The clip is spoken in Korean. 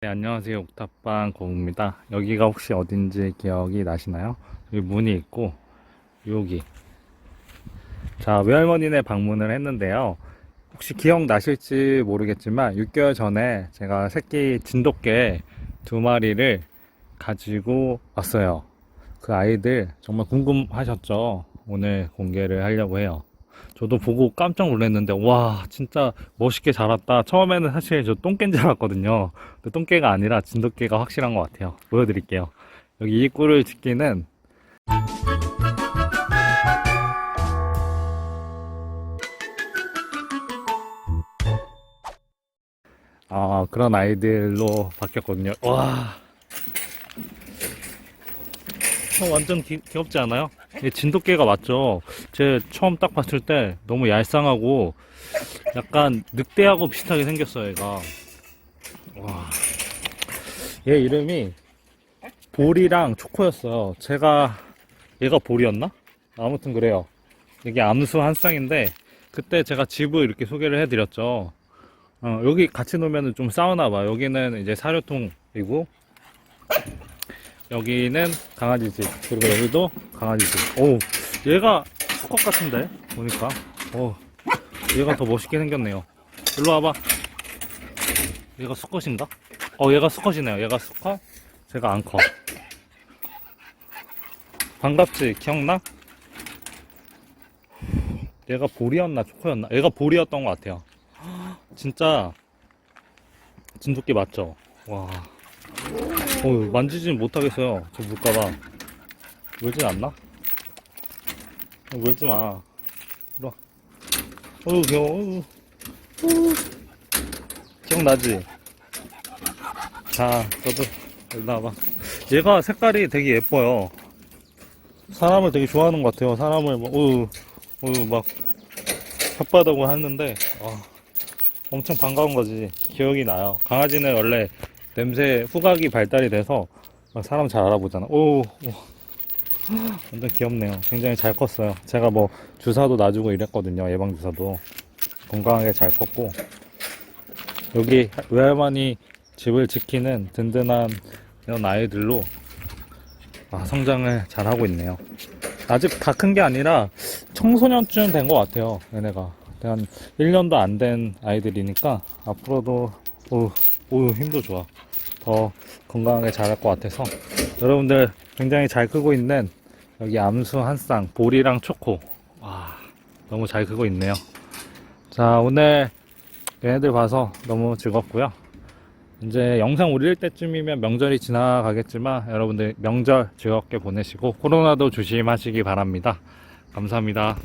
네, 안녕하세요. 옥탑방 고입니다 여기가 혹시 어딘지 기억이 나시나요? 여기 문이 있고, 여기. 자, 외할머니네 방문을 했는데요. 혹시 기억나실지 모르겠지만, 6개월 전에 제가 새끼 진돗개 두 마리를 가지고 왔어요. 그 아이들 정말 궁금하셨죠? 오늘 공개를 하려고 해요. 저도 보고 깜짝 놀랐는데, 와, 진짜 멋있게 자랐다. 처음에는 사실 저 똥개인 줄 알았거든요. 근데 똥개가 아니라 진돗개가 확실한 것 같아요. 보여드릴게요. 여기 이 꿀을 짓기는 아, 그런 아이들로 바뀌었거든요. 와. 어, 완전 귀, 귀엽지 않아요? 진돗개가 맞죠? 제 처음 딱 봤을 때 너무 얄쌍하고 약간 늑대하고 비슷하게 생겼어요, 얘가. 와. 얘 이름이 볼이랑 초코였어요. 제가 얘가 볼이었나? 아무튼 그래요. 이게 암수 한 쌍인데 그때 제가 집을 이렇게 소개를 해드렸죠. 어, 여기 같이 놓으면 좀 싸우나 봐. 여기는 이제 사료통이고 여기는 강아지 집 그리고 여기도 강아지 집. 오, 얘가 수컷 같은데 보니까. 오, 얘가 더 멋있게 생겼네요. 일로 와봐. 얘가 수컷인가? 어, 얘가 수컷이네요. 얘가 수컷. 제가 암컷. 반갑지? 기억나? 얘가 볼이었나 초코였나? 얘가 볼이었던 것 같아요. 진짜 진돗개 맞죠? 와. 어, 만지진 못하겠어요. 저 물까봐. 물진 않나? 어, 물지 마. 이리 와. 어우, 귀여워. 어우. 어우. 기억나지? 자, 너도 일로 와봐. 얘가 색깔이 되게 예뻐요. 사람을 되게 좋아하는 것 같아요. 사람을 막, 어우, 어우, 막, 혓바닥을 하는데, 아, 엄청 반가운 거지. 기억이 나요. 강아지는 원래 냄새 후각이 발달이 돼서 막 사람 잘 알아보잖아. 오, 오. 완전 귀엽네요. 굉장히 잘 컸어요. 제가 뭐 주사도 놔주고 이랬거든요. 예방 주사도 건강하게 잘 컸고 여기 외할머니 집을 지키는 든든한 이런 아이들로 아, 성장을 잘 하고 있네요. 아직 다 큰 게 아니라 청소년쯤 된 것 같아요. 얘네가 한 1년도 안 된 아이들이니까 앞으로도 오, 오 힘도 좋아. 더 건강하게 자랄 것 같아서 여러분들 굉장히 잘 크고 있는 여기 암수 한쌍 볼이랑 초코 와 너무 잘 크고 있네요. 자 오늘 얘네들 봐서 너무 즐겁고요. 이제 영상 올릴 때쯤이면 명절이 지나가겠지만 여러분들 명절 즐겁게 보내시고 코로나도 조심하시기 바랍니다. 감사합니다.